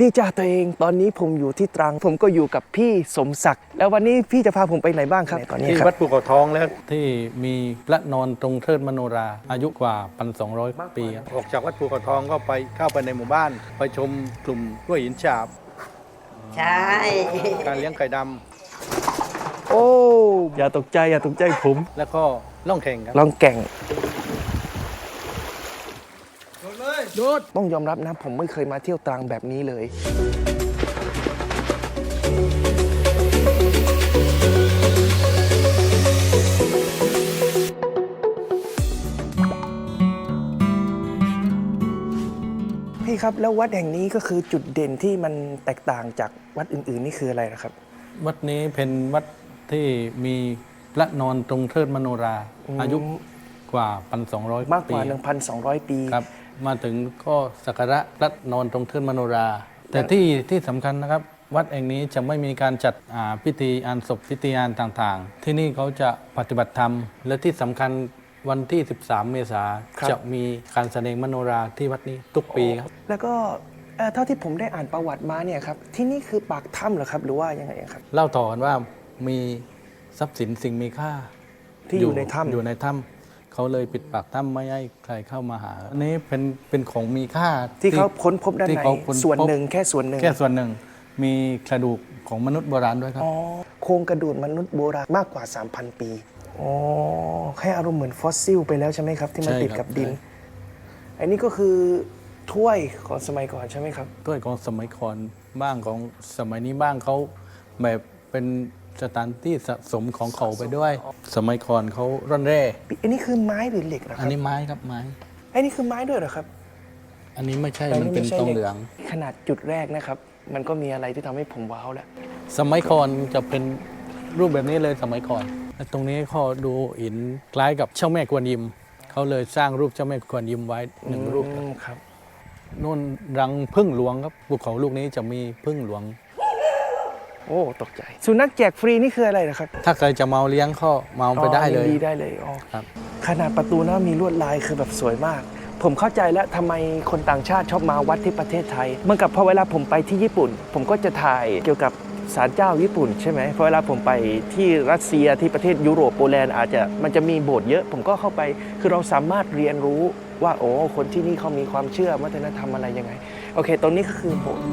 ดีจ้าตัวเองตอนนี้ผมอยู่ที่ตรัง ผมก็อยู่กับพี่สมศักดิ์แล้ววันนี้พี่จะพาผมไปไหนบ้างครับตอนนี้ที่ครับวัดภูเขาทองแล้วที่มีพระนอนตรงเทิดมโนราอายุกว่า 1,200 ปีครับออกจากวัดภูเขาทองก็ไปเข้าไปในหมู่บ้าน ไปชมกลุ่มกล้วยหินฉาบ ใช่ การเลี้ยงไก่ดโอ้อย่าตกใจอย่าตกใจผมำแล้วก็ล่องแข่งครับ ลองแก่ง โดดต้องยอมรับนะ ผมไม่เคยมาเที่ยวตรังแบบนี้เลย พี่ครับแล้ววัดแห่งนี้ก็คือจุดเด่นที่มันแตกต่างจากวัดอื่น ๆ นี่คืออะไรนะครับ วัดนี้เป็นวัดที่มีพระนอนตรงเทิดมโนรา อายุกว่า 1,200มากกว่าปี1,200 ปี ครับ มาถึงก็สักการะพระนอนตรงเทิดมโนรา แต่ที่ที่สำคัญนะครับ วัดแห่งนี้จะไม่มีการจัดอ่าพิธีอานศพพิธีอานต่างๆ ที่นี่เขาจะปฏิบัติธรรม และที่สำคัญวันที่ 13 เมษาครับ จะมีการแสดงมโนราที่วัดนี้ทุกปีครับ แล้วก็เอ่อเท่าที่ผมได้อ่านประวัติมาเนี่ยครับที่นี่คือปากถ้ำเหรอครับ หรือว่ายังไงครับ เล่าต่อกันว่ามีทรัพย์สินสิ่งมีค่าที่อยู่ในถ้ำ อยู่ในถ้ำ เขาเลยปิดปากถ้ำไม่ให้ใครเข้ามาหา อันนี้เป็นเป็นของมีค่าที่เขาค้นพบด้านที่ในเขาค้พบส่วนหนึ่งแค่ส่วนหนึ่งแค่ส่วนหนึ่งมีกระดูกของมนุษย์โบราณด้วยครับ อ๋อโครงกระดูกมนุษย์โบราณมากกว่า 3,000 ปีอ๋อแค่อารมณ์เหมือนฟอสซิลไปแล้วใช่ไหมครับ ที่มันใช่ติดครับกับดิน ใช่ อันนี้ก็คือถ้วยของสมัยก่อนใช่ไหมครับ ด้วยของสมัยก่อนบ้างของสมัยนี้บ้างเขาแบบเป็น สถานที่สะสมของเขาไปด้วย สมัยก่อนเขาร่อนแร่ อันนี้คือไม้หรือเหล็กนะคอัรันบนี้ไม้ครับไม้อันนี้คือไม้ด้วยเหรอครับ อันนี้ไม่ใช่แต่มันเป็นไใช่ทองกเหลือง ขนาดจุดแรกนะครับ มันก็มีอะไรที่ทำให้ผมว้าวแล้ว สมัยก่อนจะเป็นรูปแบบนี้เลยสมัยก่อนและตรงนี้เขาดูหินคล้ายกับเจ้าแม่กวนอิม เขาเลยสร้างรูปเจ้าแม่กวนอิมไว้หนึ่งรูปอืมครับ นู่นรังพึ่งหลวงครับภูเขาลูกนี้จะมีพึ่งหลวง โอ้ตกใจ สุนัขแจกฟรีนี่คืออะไรนะครับถ้าใครจะเมาเลี้ยงก็เมาไปได้เลยอ๋อดีได้เลยอ๋อครับ ขนาดประตูนะมีลวดลายคือแบบสวยมาก ผมเข้าใจแล้วทำไมคนต่างชาติชอบมาวัดที่ประเทศไทยเมื่อกับพอเวลาผมไปที่ญี่ปุ่น ผมก็จะถ่ายเกี่ยวกับศาลเจ้าญี่ปุ่นใช่ไหมพอเวลาผมไปที่รัสเซียที่ประเทศยุโรปโปแลนด์อาจจะมันจะมีโบสถ์เยอะ ผมก็เข้าไปคือเราสามารถเรียนรู้ว่าโอ้คนที่นี่เขามีความเชื่อวัฒนธรรมอะไรยังไง โอเค ตรงนี้ก็คือโบสถ์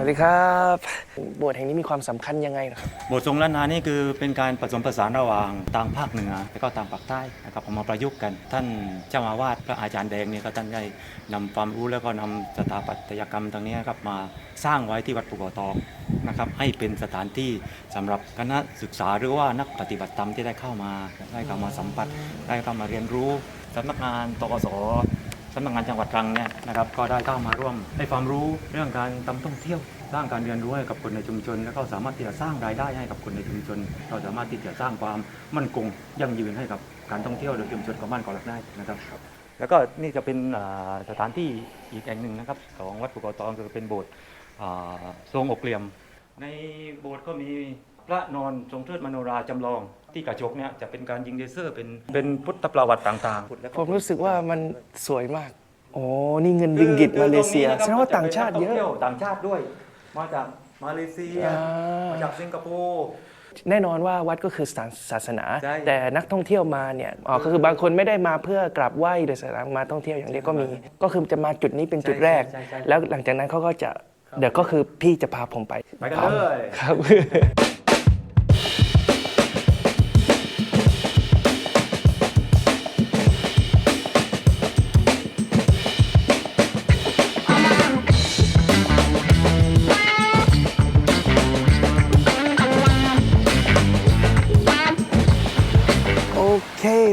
วัสดีครับโบสถ์แห่งนี้มีความสำคัญยังไงครับบททรงล้านนานี่คือเป็นการผสมผสานระหว่างต่างภาคเหนือและก็ต่างภาคใต้นะครับเอามาประยุกต์กัน ท่านเจ้าอาวาสพระอาจารย์แดงเนี่ยก็ท่านได้นำความรู้แล้วก็นำสถาปัตยกรรมตรงนี้ครับมาสร้างไว้ที่วัดภูเขาทองนะครับให้เป็นสถานที่สำหรับคณะศึกษาหรือว่านักปฏิบัติธรรมที่ได้เข้ามาได้เข้ามาสัมผัสได้เข้ามาเรียนรู้สำนักงานตกสสำนักงานจังหวัดตรังเนี่ยนะครับก็ได้เข้ามาร่วมให้ความรู้เรื่องการทำท่องเที่ยวสร้างการเรียนรู้ให้กับคนในชุมชน แล้วก็สามารถที่จะสร้างรายได้ให้กับคนในชุมชน เราสามารถที่จะสร้างความมั่นคงยั่งยืนให้กับการท่องเที่ยวโดยชุมชนของบ้านเกาะหลักได้นะครับแล้วก็นี่จะเป็นสถานที่อีกแห่งหนึ่งนะครับของวัดภูเขาทองคือเป็นโบสถ์ทรงอกเหลี่ยม ในโบสถ์ก็มีพระนอนทรงเทิดมโนราจำลอง ที่กระจกเนี่ยจะเป็นการยิงเลเซอร์เป็นเป็นพุทธประวัติต่างๆผมรู้สึกว่ามันสวยมาก โอ้นี่เงินริงกิตมาเลเซียแสดงว่าต่างชาติเยอะต่างชาติด้วย มาจากมาเลเซียอ่ามมาจากสิงคโปร์แน่นอนว่าวัดก็คือศาสศาสนาใช่แต่นักท่องเที่ยวมาเนี่ยอ๋อก็คือบางคนไม่ได้มาเพื่อกราบไหว้โดยสารมาท่องเที่ยวอย่างเดียวก็มี ก็คือจะมาจุดนี้เป็นจุดแรกใช่ใช่ใช่แล้วหลังจากนั้นเขาก็จะเดี๋ยวก็คือพี่จะพาผมไปไปกันเลยครับ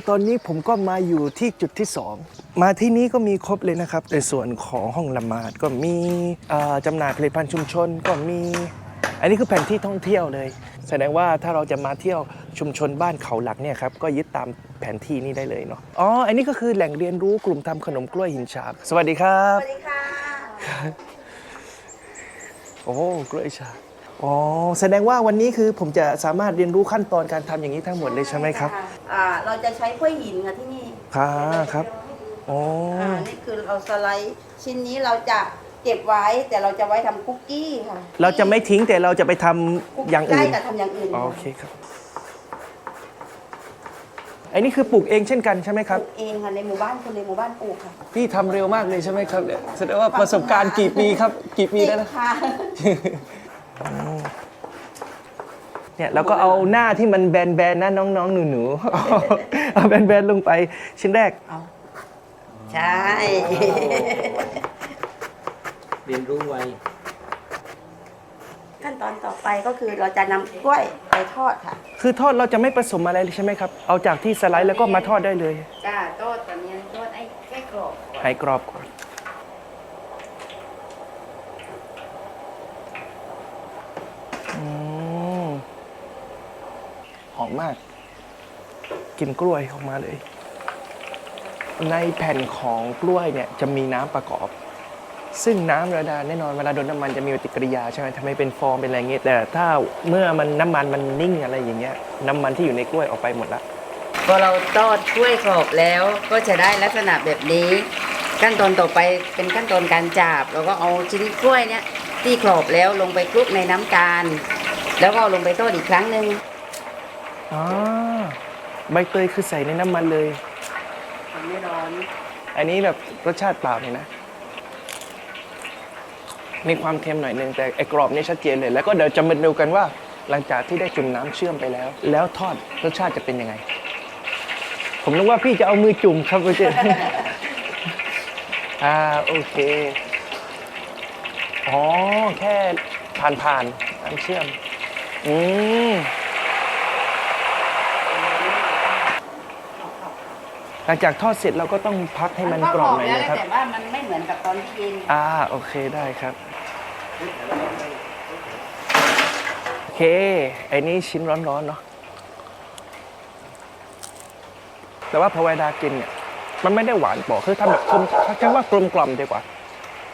ตอนนี้ผมก็มาอยู่ที่จุดที่ 2 มาที่นี้ก็มีครบเลยนะครับ ในส่วนของห้องละหมาดก็มีเอ่อจำหน่ายผลิตภัณฑ์ชุมชนก็มี อันนี้คือแผนที่ท่องเที่ยวเลย แสดงว่าถ้าเราจะมาเที่ยวชุมชนบ้านเขาหลักเนี่ยครับก็ยึดตามแผนที่นี้ได้เลยเนาะอ๋ออันนี้ก็คือแหล่งเรียนรู้กลุ่มทำขนมกล้วยหินฉาบ สวัสดีครับสวัสดีค่ะโอ้กล้วยฉาบ อ๋อ แสดงว่าวันนี้คือผมจะสามารถเรียนรู้ขั้นตอนการทำอย่างนี้ทั้งหมดเลยใช่ไหมครับ อ่าเราจะใช้กล้วยหินค่ะที่นี่ครับครับโอ้อ่านี่คือเราสไลด์ชิ้นนี้เราจะเก็บไว้แต่เราจะไว้ทำคุกกี้ค่ะเราจะไม่ทิ้งแต่เราจะไปทำอย่างอื่น ได้แต่ทำอย่างอื่นอ๋อโอเคครับ ไอ้นี่คือปลูกเองเช่นกันใช่ไหมคปรับ ลูกเองค่ะในหมู่บ้านคนในหมู่บ้านปลูกค่ะพี่ทำเร็วมากเลยใช่ไหมครับเนี่ยแสดงว่าประสบการณ์กี่ปีครับ กี่ปีแล้วนะ ค่ะ เนี่ยเราก็เอาหน้าที่มันแบนๆนะน้องๆ หนูๆ เอาแบนๆลงไปชิ้นแรกเอาใช่ เรียนรู้ไวขั้นตอนต่อไปก็คือเราจะนำกล้วยไปทอดค่ะ คือทอดเราจะไม่ผสมอะไรเลยใช่ไหมครับ เอาจากที่สไลด์แล้วก็มาทอดได้เลย จ้าทอดตอนนี้ทอดไอ้แค่กรอบให้กรอบก่อน หอมมาก กินกล้วยออกมาเลย ในแผ่นของกล้วยเนี่ยจะมีน้ำประกอบ ซึ่งน้ำเวลาแน่นอนเวลาโดนน้ำมันจะมีปฏิกิริยาใช่ไหมทำให้เป็นฟองเป็นอะไรเงี้ยแต่ถ้าเมื่อมันน้ำมันมันนิ่งอะไรอย่างเงี้ยน้ำมันที่อยู่ในกล้วยออกไปหมดละพอเราทอดกล้วยกรอบแล้วก็จะได้ลักษณะแบบนี้ ขั้นตอนต่อไปเป็นขั้นตอนการจับเราก็เอาชิ้นกล้วยเนี่ยที่กรอบแล้วลงไปคลุกในน้ำตาลแล้วก็ลงไปทอดอีกครั้งหนึ่ง อ่าใบเตยคือใส่ในน้ำมันเลยไม่ร้อน อันนี้แบบรสชาติเปล่าเลยนะ มีความเค็มหน่อยนึงแต่ไอ้กรอบนี่ชัดเจนเลย แล้วก็เดี๋ยวจะมาดูกันว่า หลังจากที่ได้จุ่มน้ำเชื่อมไปแล้ว แล้วทอดรสชาติจะเป็นยังไง ผมนึกว่าพี่จะเอามือจุ่มครับพี่เจ อ่าโอเค อ๋อ แค่ผ่านผ่านๆน้ำเชื่อม อืม หลังจากทอดเสร็จเราก็ต้องพักให้มันกรอบหน่อยแล้วนะครับแต่ว่ามันไม่เหมือนกับตอนที่กินอ่าโอเคได้ครับโอเคไอ้นี่ชิ้นร้อนๆเนาะแต่ว่าพอเวลากินเนี่ยมันไม่ได้หวานบอกคือทำแบบกลมเขาใช้ว่ากลมกล่อมดีกว่า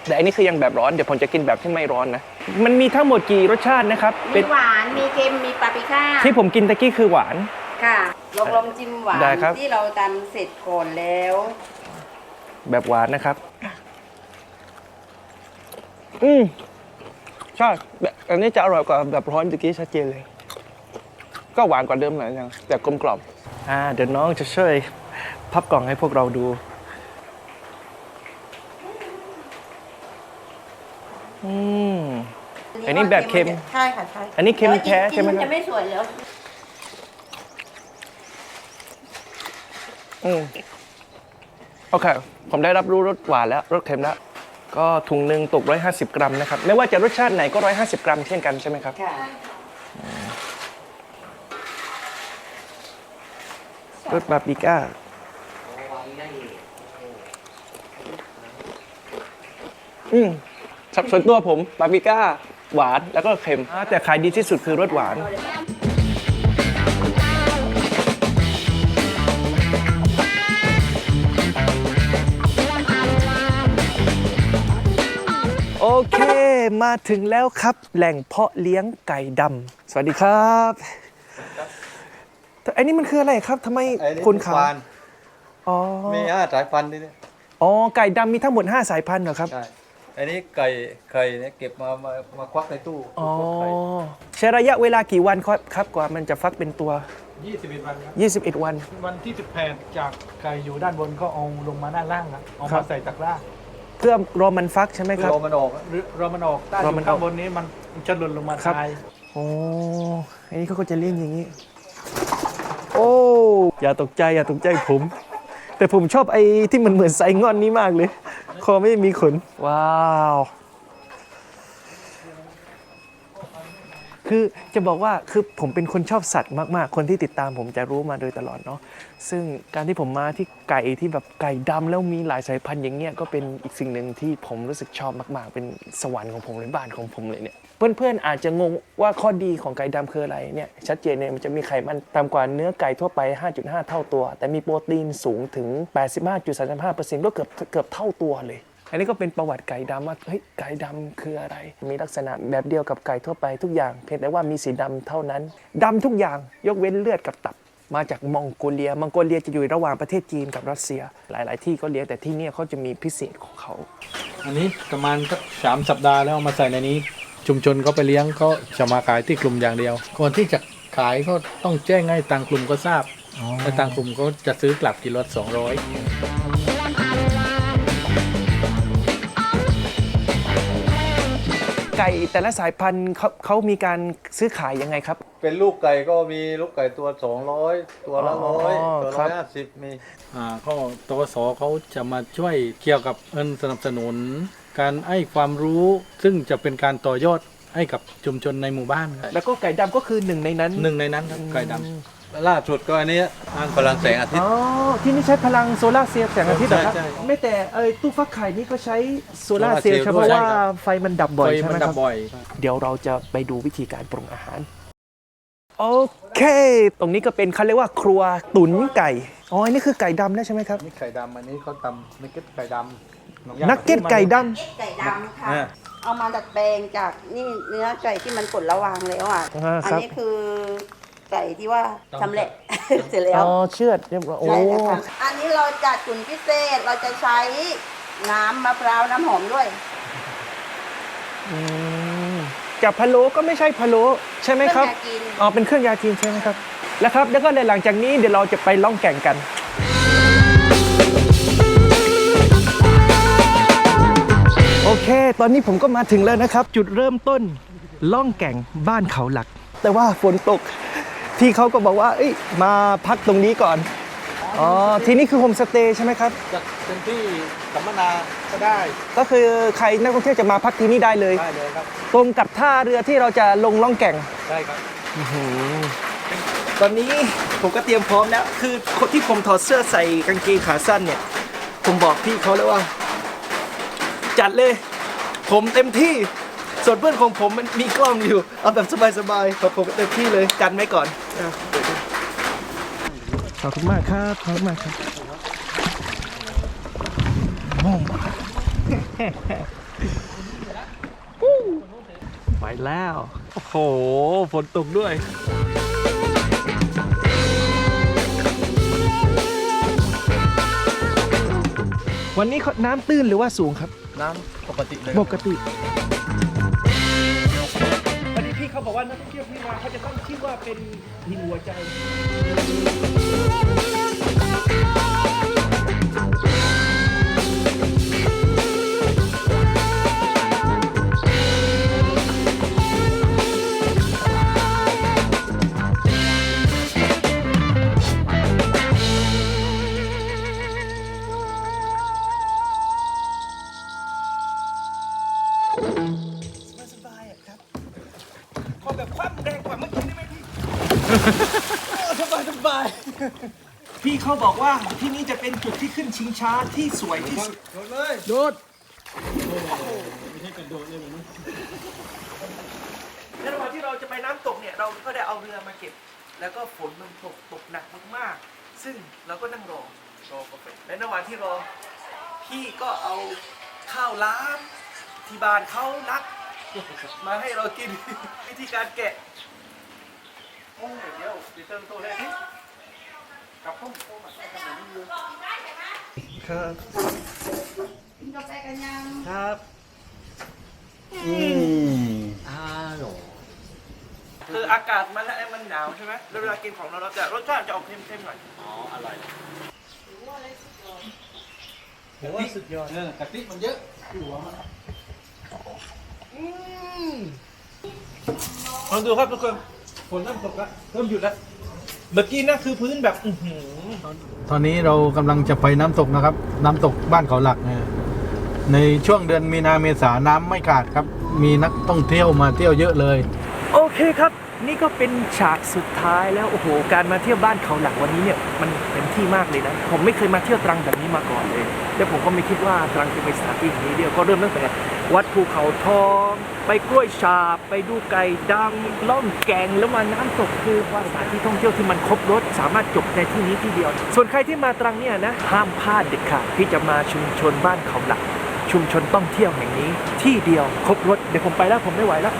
แต่อันนี้คือยังแบบร้อนเดี๋ยวผมจะกินแบบที่ไม่ร้อนนะ มันมีทั้งหมดกี่รสชาตินะครับ มีเป็นหวานมีเค็มมีปาปริก้าที่ผมกินตะกี้คือหวานค่ะ ลองลองจิ้มหวานได้ครับ ที่เราตำเสร็จก่อนแล้ว แบบหวานนะครับ อืมใช่แบบอันนี้จะอร่อยกว่าแบบร้อนตะกี้ชัดเจนเลย ก็หวานกว่าเดิมหน่อยนึงแต่กลมกล่อมอ่าเดี๋ยวน้องจะช่วยพับกล่องให้พวกเราดู อืม อันนี้แบบเค็ม ใช่ค่ะใช่อันนี้เค็มแท้ใช่ไหมกินครับจะไม่สวยแล้ว อืมโอเค ผมได้รับรู้รสหวานแล้วรสเค็มแล้ว ก็ถุงหนึ่งตก 150 กรัมนะครับ ไม่ว่าจะรสชาติไหนก็ 150 กรัมเช่นกันใช่ไหมครับ ค่ะรสบาปิก้า อืมสับส่วนตัวผมบาปิก้า หวานแล้วก็เค็มอ่าแต่ขายดีที่สุดคือรสหวาน เค มาถึงแล้วครับ แหล่งเพาะเลี้ยงไก่ดำสวัสดีครับแต่อันนี้มันคืออะไรครับทำไมไอ้นี่คุณขาวานอ๋อมีห้าสายพันธุ์นี่เนี่ยอ๋อไก่ดำมีทั้งหมด 5 สายพันธุ์เหรอครับ ใช่อันนี้ไก่ไข่เนี่ยเก็บมามามาควักในตู้อ๋อ ควักไข่ใช้ระยะเวลากี่วันครับครับกว่ามันจะฟักเป็นตัว 21วันครับ21 วัน วันที่ 18 จากไก่อยู่ด้านบนก็เอาลงมาด้านล่างครับเอาครัมาบ ใส่ตะกร้า เพื่อรอมันฟักใช่ไหมคือครับรอมันออกอะหรือเรามันออกใต้อเรายู่มันออก ข้างบนนี้มันจะหล่นลงมาครับตายโอ้อันนี้เขาก็จะเลี้ยงอย่างนี้ โอ้อย่าตกใจอย่าตกใจผม แต่ผมชอบไอ้ที่มันเหมือนไซงอนนี้มากเลย คอไม่มีขน ว้าว คือจะบอกว่าคือผมเป็นคนชอบสัตว์มากๆ คนที่ติดตามผมจะรู้มาโดยตลอดเนาะซึ่งการที่ผมมาที่ไก่ที่แบบไก่ดำแล้วมีหลายสายพันธุ์อย่างเงี้ยก็เป็นอีกสิ่งหนึ่งที่ผมรู้สึกชอบมาก ๆ เป็นสวรรค์ของผมเลยบ้านของผมเลยเนี่ยเพื่อนๆอาจจะงงว่าข้อดีของไก่ดำคืออะไรเนี่ยชัดเจนเลยมันจะมีไขมันต่ำกว่าเนื้อไก่ทั่วไป 5.5 เท่าตัว แต่มีโปรตีนสูงถึง 85.35%ก็เกือบเกือบเท่าตัวเลย อันนี้ก็เป็นประวัติไก่ดำว่าเฮ้ยไก่ดำคืออะไร มีลักษณะแบบเดียวกับไก่ทั่วไปทุกอย่าง เพียงแต่ว่ามีสีดำเท่านั้นดำทุกอย่างยกเว้นเลือดกับตับมาจากมองโกเลีย มองโกเลียจะอยู่ระหว่างประเทศจีนกับรัสเซีย หลาย ๆ ที่ก็เลี้ยงแต่ที่เนี่ยเขาจะมีพิเศษของเขา อันนี้ประมาณสักสามสัปดาห์แล้วเอามาใส่ในนี้ ชุมชนเขาไปเลี้ยงเขาจะมาขายที่กลุ่มอย่างเดียว ก่อนที่จะขายก็ต้องแจ้งให้ทางกลุ่มก็ทราบและทางกลุ่มก็จะซื้อกลับกิโลละสองร้อย ไก่แต่ละสายพันธุ์เขาเขามีการซื้อขายยังไงครับ เป็นลูกไก่ก็มีลูกไก่ตัว 200 ตัวละอ๋อร้อยตัวครัละบห้าสิบมี อ่าก็ตวสเขาจะมาช่วยเกี่ยวกับเงินสนับสนุน การให้ความรู้ซึ่งจะเป็นการต่อยอดให้กับชุมชนในหมู่บ้านครับแล้วก็ไก่ดำก็คือหนึ่งในนั้น หนึ่งในนั้นครับไก่ดำ ล่าสุดก็อันนี้อ้างพลังแสงอาทิตอ๋ย์ อที่นี่ใช้พลังโซลาร์เซลล์แสงอาทิตย์เหรอครับใช่ใช่ไม่แต่เอยตู้ฟักไข่นี่ก็ใช้โซลาร์เซลล์โซใช่ลาร์เซลล์เพราะด้วยว่าใช่ครับไฟมันดับบ่อยไฟใช่ไหมัมนคดัรับบบ่อยเดี๋ยวเราจะไปดูวิธีการปรุงอาหาร โอเค ตรงนี้ก็เป็นเขาเรียกว่าครัวตุ๋นไก่ อ๋ออันนี้คือไก่ดำแล้วใช่ไหมครับ นี่ไก่ดำอันนี้เขาทำนักเก็ตไก่ดำองนักเก็ตไก่ดไก่ดำค่ะ อ่า เอามาดัดแปลงจากนี่เนื้อไก่ที่มันกดระวางแล้วอะ อ่าอัครับนี้คือ ไก่ที่ว่าชำแหละ เสร็จแล้ำวอ๋อเชือดเรียบร้อยโอ้ใช่แล้วค่ะอันนี้เราจัดตุ๋นพิเศษเราจะใช้น้ำมะพร้าวน้ำหอมด้วย อืมจากพะโล้ก็ไม่ใช่พะโล้ใช่ไหมครับเครื่องยากินอ๋อเป็นเครื่องยาจีนใช่ไหมครับแล้วครับแล้วก็ในหลังจากนี้เดี๋ยวเราจะไปล่องแก่งกัน โอเค ตอนนี้ผมก็มาถึงแล้วนะครับ จุดเริ่มต้นล่องแก่งบ้านเขาหลัก แต่ว่าฝนตก พี่เขาก็บอกว่าเอ้ยมาพักตรงนี้ก่อน อ๋อ ที่นี่คือโฮมสเตย์ใช่ไหมครับ จะเป็นที่สัมมนาก็ได้ก็คือใครนักท่องเที่ยวจะมาพักที่นี่ได้เลย ได้เลยครับตรงกับท่าเรือที่เราจะลงล่องแก่ง ได้ครับ ตอนนี้ผมก็เตรียมพร้อมแล้ว คือคนที่ผมถอดเสื้อใส่กางเกงขาสั้นเนี่ย ผมบอกพี่เขาแล้วว่า จัดเลย ผมเต็มที่ ส่วนเพื่อนของผมมันมีกล้องอยู่ เอาแบบสบายๆของผมเต็มที่เลย กันไว้ก่อนอะ ขอบคุณมากครับ ขอบคุณมากครับโอ้ไปแล้ว โอ้โห ฝนตกด้วยวันนี้เขาน้ำตื้นหรือว่าสูงครับ น้ำปกติเลยปกติวันนี้พี่เขาบอกว่านักท่องเที่ยวที่มาเขาจะต้องคิดว่าเป็น หินหัวใจ บอกว่าที่นี่จะเป็นจุดที่ขึ้นชิงช้าที่สวยที่สุดโดดในระหว่างที่เราจะไปน้ำตกเนี่ยเราก็ได้เอาเรือมาเก็บ แล้วก็ฝนมันตกตกหนักมากๆ ซึ่งเราก็นั่งรอรอกาแฟในระหว่างที่รอพี่ก็เอาข้าวล้ามที่บ้านเขานัก มาให้เรากินวิธีการแกะโอ้ยเดี๋ยวเดี๋ยวเติมตัวเลยพี่กับพุ่มโอ้มาใส่ ครับ กินกาแฟกันยังครับอ้าวคืออากาศมันมันหนาวใช่ไหมแล้วเวลากินของเราเราจะรสชาติจะออกเค็มๆหน่อย อ๋อ อร่อยผมว่าสุดยอดเออกะทิมันเยอะลองดูครับทุกคนฝนเริ่มตกแล้วเริ่มหยุดแล้ว เมื่อกี้นะคือพื้นแบบอื้อหือตอนนี้เรากำลังจะไปน้ำตกนะครับ น้ำตกบ้านเขาหลักนะในช่วงเดือนมีนาเมษาน้ำไม่ขาดครับ มีนักท่องเที่ยวมาเที่ยวเยอะเลย โอเคครับ นี่ก็เป็นฉากสุดท้ายแล้วโอ้โห การมาเที่ยวบ้านเขาหลักวันนี้เนี่ยมันเต็มที่มากเลยนะ ผมไม่เคยมาเที่ยวตรังแบบนี้มาก่อนเลย แล้วผมก็ไม่คิดว่าตรังจะเป็นสถานที่แห่งนี้เดียวก็เริ่มตั้งแต่วัดภูเขาทอง ไปกล้วยฉาบไปดูไก่ดำล่องแกงแล้วมาน้ำตกคือว่าสถานที่ท่องเที่ยวที่มันครบรถสามารถจบในที่นี้ที่เดียว ส่วนใครที่มาตรังเนี่ยนะห้ามพลาดเด็ดขาดที่จะมาชุมชนบ้านเขาหลัก ชุมชนต้องเที่ยวแห่งนี้ที่เดียวครบรถเดี๋ยวผมไปแล้วผมไม่ไหวแล้ว